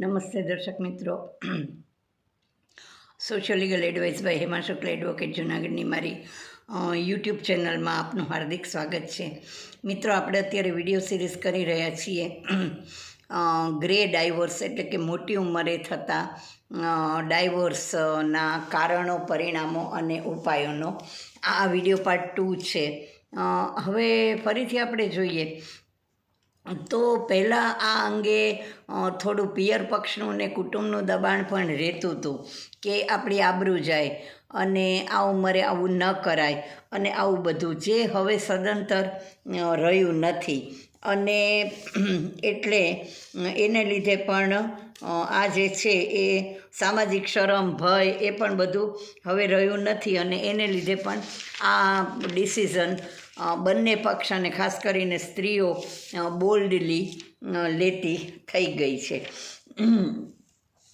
નમસ્તે દર્શક મિત્રો. Social legal advice by Hema Shukla advocate જુનાગઢની મારી યુટ્યુબ ચેનલમાં આપનું હાર્દિક સ્વાગત છે. મિત્રો, આપણે અત્યારે વીડિયો સિરીઝ કરી રહ્યા છીએ ગ્રે ડાયવોર્સ એટલે કે મોટી ઉંમરે થતા ડાયવોર્સના કારણો, પરિણામો અને ઉપાયોનો. આ વીડિયો પાર્ટ ટુ છે. હવે ફરીથી આપણે જોઈએ તો પહેલાં આ અંગે થોડું પિયર પક્ષનું ને કુટુંબનું દબાણ પણ રહેતું હતું કે આપણી આબરૂ જાય અને આ ઉંમરે આવું ન કરાય અને આવું બધું જે હવે સદંતર રહ્યું નથી. અને એટલે એને લીધે પણ આ જે છે એ સામાજિક શરમ, ભય એ પણ બધું હવે રહ્યું નથી અને એને લીધે પણ આ ડિસિઝન બંને પક્ષ અને ખાસ કરીને સ્ત્રીઓ બોલ્ડલી લેતી થઈ ગઈ છે.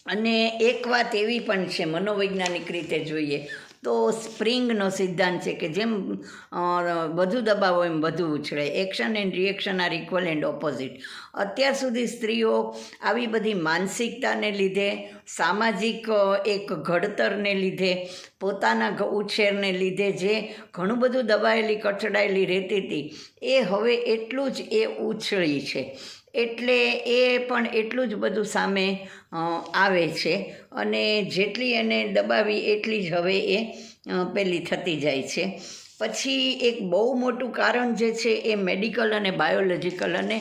અને એક વાત એવી પણ છે, મનોવૈજ્ઞાનિક રીતે જોઈએ તો સ્પ્રિંગનો સિદ્ધાંત છે કે જેમ વધુ દબાવો એમ વધુ ઉછળે. Action and reaction are equal and opposite અત્યાર સુધી સ્ત્રીઓ આવી બધી માનસિકતાને લીધે, સામાજિક એક ઘડતરને લીધે, પોતાના ઉછેરને લીધે જે ઘણું બધું દબાયેલી, કચડાયેલી રહેતી હતી, એ હવે એટલું જ એ ઉછળી છે. એટલે એ પણ એટલું જ બધું સામે આવે છે. અને જેટલી એને દબાવી એટલી જ હવે એ પેલી થતી જાય છે. પછી એક બહુ મોટું કારણ જે છે એ મેડિકલ અને બાયોલોજિકલ અને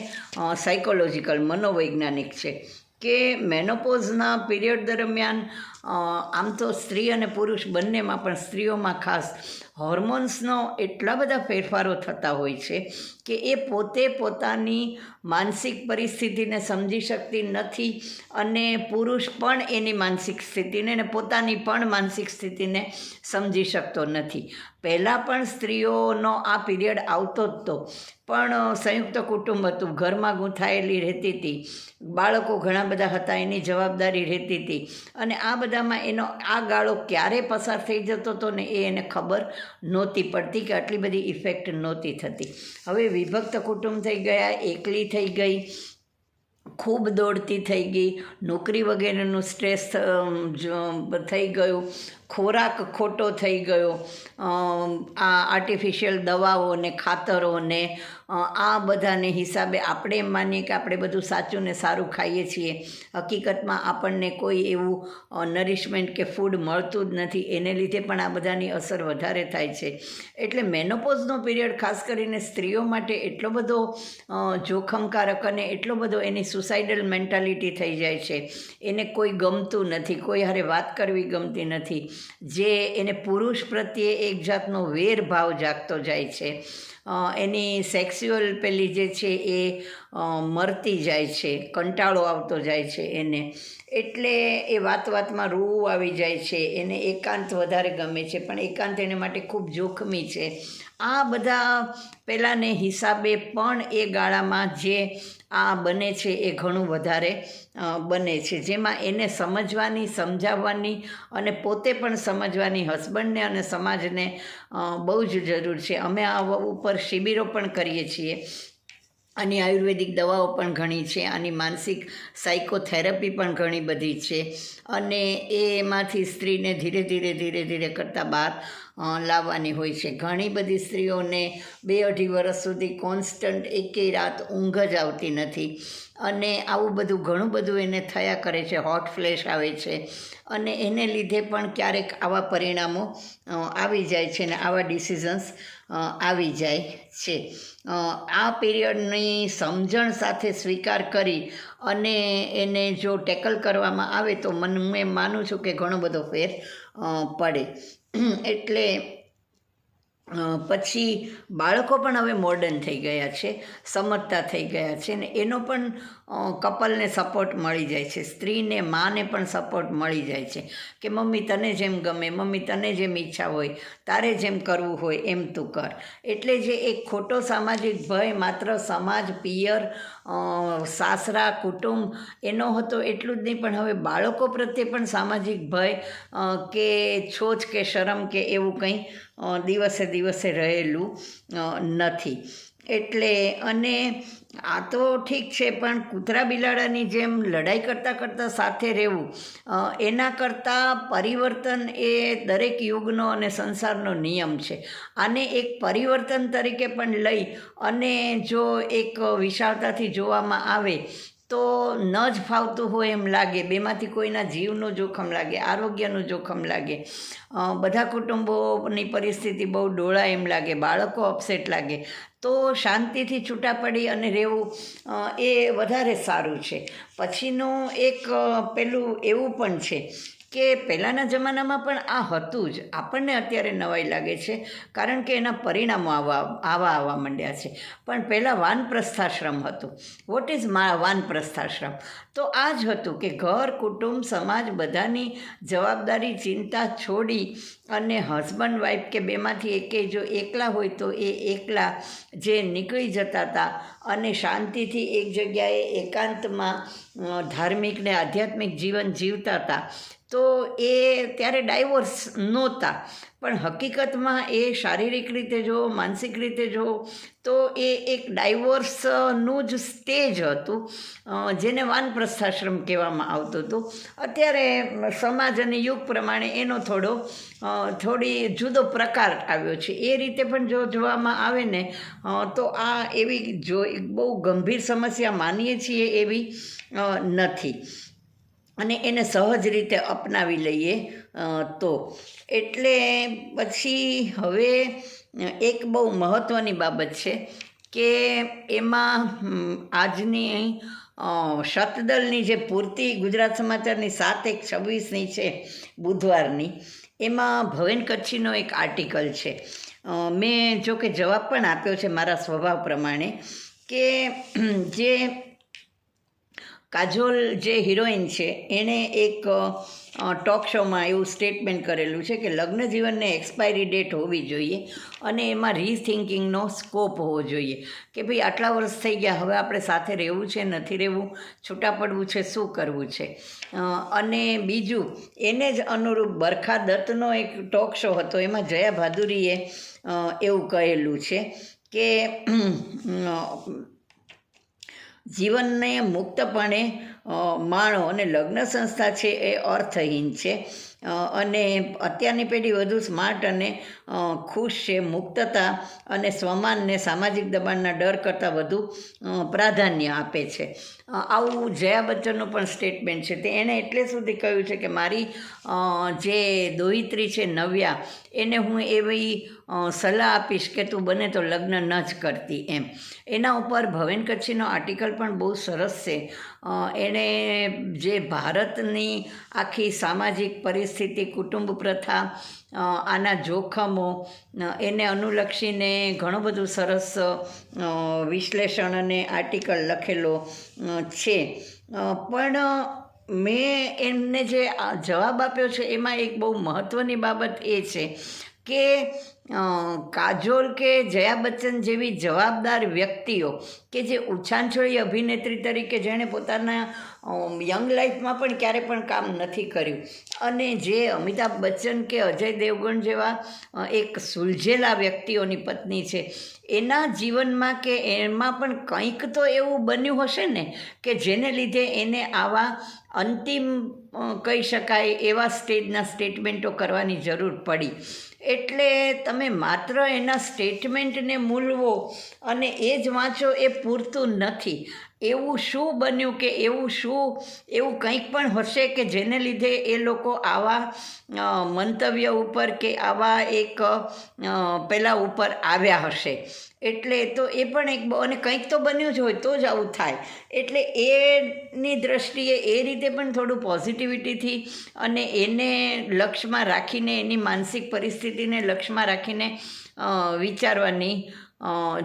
સાયકોલોજીકલ મનોવૈજ્ઞાનિક છે કે મેનોપોઝના પીરિયડ દરમિયાન આમ તો સ્ત્રી અને પુરુષ બંનેમાં પણ સ્ત્રીઓમાં ખાસ હોર્મોન્સનો એટલા બધા ફેરફારો થતા હોય છે કે એ પોતે પોતાની માનસિક પરિસ્થિતિને સમજી શકતી નથી અને પુરુષ પણ એની માનસિક સ્થિતિને અને પોતાની પણ માનસિક સ્થિતિને સમજી શકતો નથી. પહેલાં પણ સ્ત્રીઓનો આ પીરિયડ આવતો જ તો. પણ સંયુક્ત કુટુંબ હતું, ઘરમાં ગૂંથાયેલી રહેતી હતી, બાળકો ઘણા બધા હતા, એની જવાબદારી રહેતી હતી અને આ બધામાં એનો આ ગાળો ક્યારે પસાર થઈ જતો હતો ને એ એને ખબર નહોતી પડતી કે આટલી બધી ઇફેક્ટ નહોતી થતી. હવે વિભક્ત કુટુંબ થઈ ગયા, એકલી થઈ ગઈ, ખૂબ દોડતી થઈ ગઈ, નોકરી વગેરેનું સ્ટ્રેસ થઈ ગયું ખોરાક ખોટો થઈ ગયો. આ આર્ટિફિશિયલ દવાઓ ને ખાતરો ને આ બધાને હિસાબે આપણે એમ માનીએ કે આપણે બધું સાચું ને સારું ખાઈએ છીએ. હકીકતમાં આપણને કોઈ એવું નરિશમેન્ટ કે ફૂડ મળતું જ નથી. એને લીધે પણ આ બધાની અસર વધારે થાય છે. એટલે મેનોપોઝનો પીરિયડ ખાસ કરીને સ્ત્રીઓ માટે એટલો બધો જોખમકારક અને એટલો બધો એની સુસાઇડલ મેન્ટાલિટી થઈ જાય છે. એને કોઈ ગમતું નથી. કોઈ હારે વાત કરવી ગમતી નથી. જે એને પુરુષ પ્રત્યે એક જાતનો વેરભાવ જાગતો જાય છે. એની સેક્સ્યુઅલ પેલી જે છે એ મરતી જાય છે, કંટાળો આવતો જાય છે એને. એટલે એ વાત વાતમાં રૂ આવી જાય છે, એને એકાંત વધારે ગમે છે, પણ એકાંત એને માટે ખૂબ જોખમી છે. આ બધા પહેલાંને હિસાબે પણ એ ગાળામાં જે આ બને છે એ ઘણું વધારે બને છે. જેમાં એને સમજવાની, સમજાવવાની અને પોતે પણ સમજવાની, હસબન્ડને અને સમાજને બહુ જ જરૂર છે. અમે આ ઉપર શિબિરો પણ કરીએ છીએ. અને આયુર્વેદિક દવાઓ પણ ઘણી છે. આની માનસિક સાયકોથેરપી પણ ઘણી બધી છે. અને એમાંથી સ્ત્રીને ધીરે ધીરે ધીરે ધીરે કરતાં બહાર લાવવાની હોય છે. ઘણી બધી સ્ત્રીઓને બે અઢી વર્ષ સુધી કોન્સ્ટન્ટ એકેય રાત ઊંઘ જ આવતી નથી. અને આવું બધું ઘણું બધું એને થયા કરે છે. હોટ ફ્લેશ આવે છે. અને એને લીધે પણ ક્યારેક આવા પરિણામો આવી જાય છે ને આવા ડિસિઝન્સ આવી જાય છે. આ પીરિયડની સમજણ સાથે સ્વીકાર કરી અને એને જો ટેકલ કરવામાં આવે તો મન એમ માનું છું કે ઘણો બધો ફેર પડે. એટલે પછી બાળકો પણ હવે મોડર્ન થઈ ગયા છે, સમજતા થઈ ગયા છે ને એનો પણ કપલને સપોર્ટ મળી જાય છે, સ્ત્રીને, માને પણ સપોર્ટ મળી જાય છે કે મમ્મી તને જેમ ગમે, મમ્મી તને જેમ ઈચ્છા હોય, તારે જેમ કરવું હોય એમ તું કર. એટલે જે એક ખોટો સામાજિક ભય માત્ર સમાજ, પિયર સાસરા, કુટુંબ એનો હતો એટલું જ નહીં, પણ હવે બાળકો પ્રત્યે પણ સામાજિક ભય કે છોછ કે શરમ કે એવું કંઈ દિવસે દિવસે દિવસે રહેલું નથી. એટલે, અને આ તો ઠીક છે, પણ કૂતરા બિલાડાની જેમ લડાઈ કરતાં કરતાં સાથે રહેવું એના કરતાં પરિવર્તન એ દરેક યુગનો અને સંસારનો નિયમ છે. આને એક પરિવર્તન તરીકે પણ લઈ અને જો એક વિશાળતાથી જોવામાં આવે તો ન જ ફાવતું હોય એમ લાગે. બેમાંથી કોઈના જીવનું જોખમ લાગે, આરોગ્યનું જોખમ લાગે. બધા કુટુંબોની પરિસ્થિતિ બહુ ડોળા એમ લાગે, બાળકો અપસેટ લાગે. તો શાંતિથી છૂટા પડી અને રહેવું એ વધારે સારું છે. પછીનું એક પેલું એવું પણ છે કે પહેલાંના જમાનામાં પણ આ હતું જ. આપણને અત્યારે નવાઈ લાગે છે, કારણ કે એના પરિણામો આવા આવા આવવા માંડ્યા છે. પણ પહેલાં વાનપ્રસ્થાશ્રમ હતું. વોટ ઇઝ મા વાનપ્રસ્થાશ્રમ તો આ જ હતું કે ઘર, કુટુંબ, સમાજ બધાની જવાબદારી, ચિંતા છોડી અને હસબન્ડ વાઈફ કે બેમાંથી એકે જો એકલા હોય તો એ એકલા જે નીકળી જતા હતા અને શાંતિથી એક જગ્યાએ એકાંતમાં ધાર્મિક ને આધ્યાત્મિક જીવન જીવતા હતા તો એ ત્યારે ડાયવોર્સ નહોતા. પણ હકીકતમાં એ શારીરિક રીતે જો, માનસિક રીતે જો, તો એ એક ડાયવોર્સનું જ સ્ટેજ હતું જેને વાનપ્રસ્થાશ્રમ કહેવામાં આવતું હતું. અત્યારે સમાજ અને યુગ પ્રમાણે એનો થોડો થોડી જુદો પ્રકાર આવ્યો છે. એ રીતે પણ જો જોવામાં આવે ને તો આ એવી જો બહુ ગંભીર સમસ્યા માનીએ છીએ એવી નથી. અને એને સહજ રીતે અપનાવી લઈએ તો. એટલે પછી હવે એક બહુ મહત્ત્વની બાબત છે કે એમાં આજની શતદલની જે પૂર્તિ ગુજરાત સમાચારની સાત એક છવ્વીસની છે બુધવારની, એમાં ભવેન કચ્છીનો એક આર્ટિકલ છે. મેં જો કે જવાબ પણ આપ્યો છે મારા સ્વભાવ પ્રમાણે કે, જે કાજોલ જે હિરોઈન છે, એણે એક ટોક શોમાં એવું સ્ટેટમેન્ટ કરેલું છે કે લગ્ન જીવનને એક્સપાયરી ડેટ હોવી જોઈએ અને એમાં રીથિંકિંગનો સ્કોપ હોવો જોઈએ. કે ભાઈ આટલા વર્ષ થઈ ગયા, હવે આપણે સાથે રહેવું છે, નથી રહેવું છૂટા પડવું છે, શું કરવું છે? અને બીજું, એને જ અનુરૂપ બરખા દત્તનો એક ટોક શો હતો, એમાં જયા ભાદુરીએ એવું કહેલું છે કે જીવનને મુક્તપણે માણો અને લગ્ન સંસ્થા છે એ અર્થહીન છે. અને અત્યારની પેઢી વધુ સ્માર્ટ અને ખુશ છે, મુક્તતા અને સ્વમાનને સામાજિક દબાણના ડર કરતાં વધુ પ્રાધાન્ય આપે છે. આવું જયા બચ્ચનનું પણ સ્ટેટમેન્ટ છે. તે એણે એટલે સુધી કહ્યું છે કે મારી જે દોહિત્રી છે, નવ્યા, એને હું એવી સલાહ આપીશ કે તું બને તો લગ્ન ન જ કરતી એમ. એના ઉપર ભવેન કચ્છીનો આર્ટિકલ પણ બહુ સરસ છે. એણે જે ભારતની આખી સામાજિક પરિસ્થિતિ કુટુંબ પ્રથા આના જોખમો એને અનુલક્ષીને ઘણું બધું સરસ વિશ્લેષણ અને આર્ટિકલ લખેલો છે. પણ મેં એમને જે જવાબ આપ્યો છે એમાં એક બહુ મહત્ત્વની બાબત એ છે કે કાજોલ કે જયા બચ્ચન જેવી જવાબદાર વ્યક્તિઓ કે જે ઉછાંછળી અભિનેત્રી તરીકે જેણે પોતાના યંગ લાઈફમાં પણ ક્યારે પણ કામ નથી કર્યું. અને જે અમિતાભ બચ્ચન કે અજય દેવગણ જેવા એક સુલઝેલા વ્યક્તિઓની પત્ની છે, એના જીવનમાં કે એમાં પણ કંઈક તો એવું બન્યું હશે ને કે જેને લીધે એને આવા અંતિમ કહી શકાય એવા સ્ટેજના સ્ટેટમેન્ટો કરવાની જરૂર પડી. એટલે તમે માત્ર એના સ્ટેટમેન્ટને મૂલવો અને એ જ વાંચો એ પૂરતું નથી. એવું શું બન્યું કે એવું શું, એવું કંઈક પણ હશે કે જેને લીધે એ લોકો આવા મંતવ્ય ઉપર કે આવા એક પેલા ઉપર આવ્યા હશે. એટલે તો એ પણ એક અને કંઈક તો બન્યું જ હોય તો જ આવું થાય. એટલે એની દ્રષ્ટિએ એ રીતે પણ થોડું પોઝિટિવિટીથી અને એને લક્ષ્યમાં રાખીને, એની માનસિક પરિસ્થિતિને લક્ષ્યમાં રાખીને વિચારવાની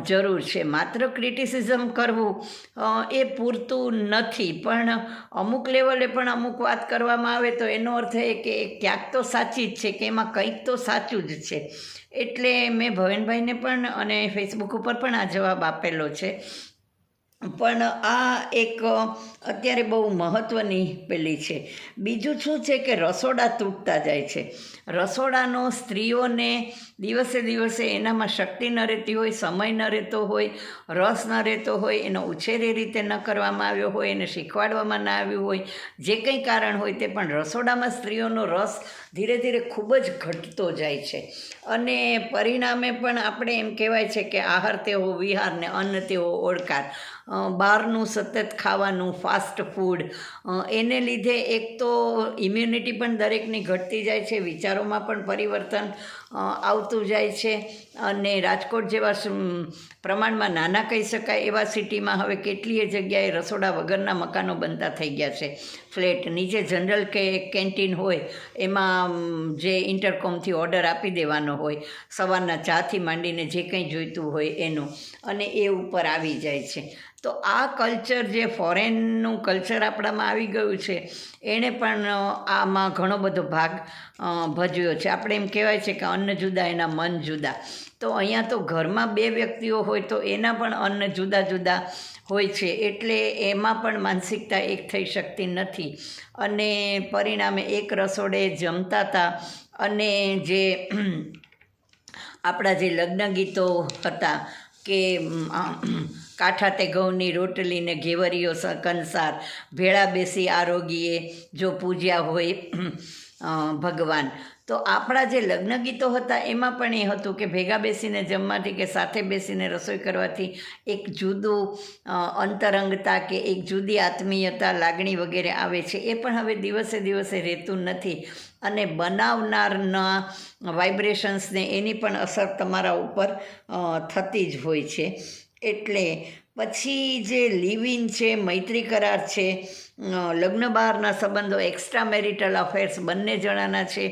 જરૂર છે. માત્ર ક્રિટિસિઝમ કરવું એ પૂરતું નથી. પણ અમુક લેવલે પણ અમુક વાત કરવામાં આવે તો એનો અર્થ એ કે ક્યાંક તો સાચી જ છે કે એમાં કંઈક તો સાચું જ છે. એટલે મેં ભવનભાઈને પણ અને ફેસબુક ઉપર પણ આ જવાબ આપેલો છે. પણ આ એક અત્યારે બહુ મહત્ત્વની પેલી છે. બીજું શું છે કે રસોડા તૂટતા જાય છે. રસોડાનો સ્ત્રીઓને દિવસે દિવસે એનામાં શક્તિ ન રહેતી હોય સમય ન રહેતો હોય રસ ન રહેતો હોય એનો ઉછેર રીતે ન કરવામાં આવ્યો હોય એને શીખવાડવામાં ના આવ્યું હોય જે કંઈ કારણ હોય તે પણ રસોડામાં સ્ત્રીઓનો રસ ધીરે ધીરે ખૂબ જ ઘટતો જાય છે. અને પરિણામે પણ આપણે એમ કહેવાય છે કે આહાર તેવો વિહાર ને અન્ન તેવો ઓળકાર. અ, બહારનું સતત ખાવાનું ફાસ્ટ ફૂડ એને લીધે એક તો ઇમ્યુનિટી પણ દરેકની ઘટતી જાય છે, વિચારોમાં પણ પરિવર્તન આવતું જાય છે અને રાજકોટ જેવા પ્રમાણમાં નાના કહી શકાય એવા સિટીમાં હવે કેટલીય જગ્યાએ રસોડા વગરના મકાનો બનતા થઈ ગયા છે. ફ્લેટ નીચે જનરલ કે કેન્ટીન હોય એમાં જે ઇન્ટરકોમથી ઓર્ડર આપી દેવાનો હોય, સવારના ચાથી માંડીને જે કંઈ જોઈતું હોય એનું, અને એ ઉપર આવી જાય છે. તો આ કલ્ચર જે ફોરેનનું કલ્ચર આપણામાં આવી ગયું છે એણે પણ આમાં ઘણો બધો ભાગ ભજવ્યો છે. આપણે એમ કહેવાય છે કે અન્ન જુદા, એના મન જુદા. તો અહીંયા તો ઘરમાં બે વ્યક્તિઓ હોય તો એના પણ અન્ન જુદા જુદા હોય છે. એટલે એમાં પણ માનસિકતા એક થઈ શકતી નથી. અને પરિણામે એક રસોડે જમતા હતા અને જે આપણા જે લગ્ન ગીતો હતા કે અમ, કાંઠા તે ઘઉંની રોટલી ને ઘેવરીઓ કંસાર. ભેળા બેસી આરોગીએ જો પૂજ્યા હોય ભગવાન. તો આપણા જે લગ્ન ગીતો હતા એમાં પણ એ હતું કે ભેગા બેસીને જમવાથી કે સાથે બેસીને રસોઈ કરવાથી એક જુદું અંતરંગતા કે એક જુદી આત્મીયતા લાગણી વગેરે આવે છે. એ પણ હવે દિવસે દિવસે રહેતું નથી. અને બનાવનારના વાઇબ્રેશન્સને એની પણ અસર તમારા ઉપર થતી જ હોય છે. એટલે પછી જે લિવ ઇન છે, મૈત્રી કરાર છે લગ્ન બહારના સંબંધો એક્સ્ટ્રા મેરિટલ અફેર્સ બંને જણાના છે,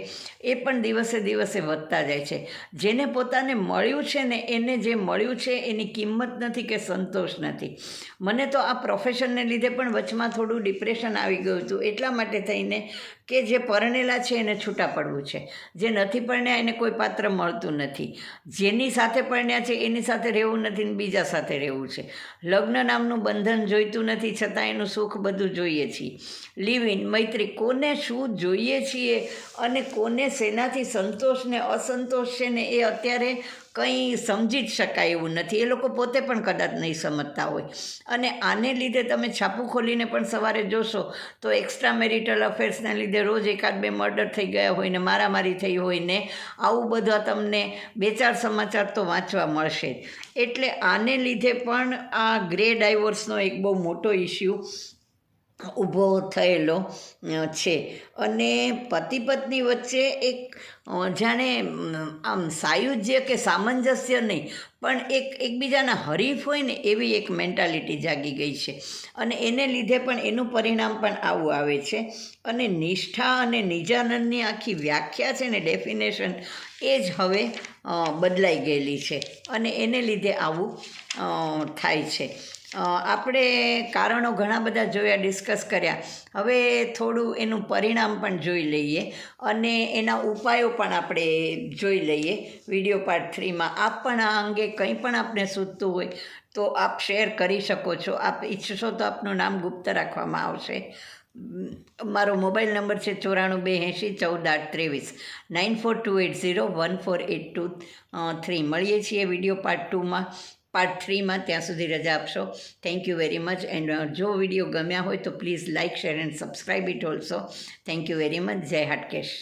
એ પણ દિવસે દિવસે વધતા જાય છે. જેને પોતાને મળ્યું છે ને એને જે મળ્યું છે એની કિંમત નથી કે સંતોષ નથી. મને તો આ પ્રોફેશનને લીધે પણ વચમાં થોડું ડિપ્રેશન આવી ગયું હતું. એટલા માટે થઈને કે જે પરણેલા છે એને છૂટા પડવું છે. જે નથી પરણ્યા એને કોઈ પાત્ર મળતું નથી. જેની સાથે પરણ્યા છે એની સાથે રહેવું નથી ને બીજા સાથે રહેવું છે. લગ્ન નામનું બંધન જોઈતું નથી છતાં એનું સુખ બધું જોઈએ છીએ. લિવ ઇન મૈત્રી, કોને શું જોઈએ છીએ અને કોને શેનાથી સંતોષ ને અસંતોષ છે ને એ અત્યારે કંઈ સમજી જ શકાય એવું નથી. એ લોકો પોતે પણ કદાચ નહીં સમજતા હોય. અને આને લીધે તમે છાપું ખોલીને પણ સવારે જોશો તો એક્સ્ટ્રા મેરિટલ અફેર્સને લીધે રોજ એકાદ બે મર્ડર થઈ ગયા હોય ને મારામારી થઈ હોય ને આવું બધા તમને બે ચાર સમાચાર તો વાંચવા મળશે એટલે આને લીધે પણ આ ગ્રે ડાયવોર્સનો એક બહુ મોટો ઇસ્યુ ઊભો થયેલો છે. અને પતિ પત્ની વચ્ચે એક જાણે આમ સાયુજ્ય કે સામંજસ્ય નહીં, પણ એક એકબીજાના હરીફ હોય ને એવી એક મેન્ટાલિટી જાગી ગઈ છે. અને એને લીધે પણ એનું પરિણામ પણ આવું આવે છે. અને નિષ્ઠા અને નિજાનંદની આખી વ્યાખ્યા છે ને ડેફિનેશન એ જ હવે બદલાઈ ગયેલી છે. અને એને લીધે આવું થાય છે. આપણે કારણો ઘણા બધા જોયા ડિસ્કસ કર્યા. હવે થોડું એનું પરિણામ પણ જોઈ લઈએ અને એના ઉપાયો પણ આપણે જોઈ લઈએ વીડિયો પાર્ટ થ્રીમાં. આપ પણ આ અંગે કંઈ પણ આપને સૂચતું હોય તો આપ શેર કરી શકો છો. આપ ઈચ્છશો તો આપનું નામ ગુપ્ત રાખવામાં આવશે. મારો મોબાઈલ નંબર છે ચોરાણું બે એંશી ચૌદ આઠ ત્રેવીસ. Nine four two eight zero one four eight two three. મળીએ છીએ વીડિયો પાર્ટ ટુમાં. પાર્ટ થ્રીમાં ત્યાં સુધી રજા આપશો. Thank you very much and જો વીડિયો ગમ્યા હોય તો please like share and subscribe it also thank you very much જય હાટકેશ.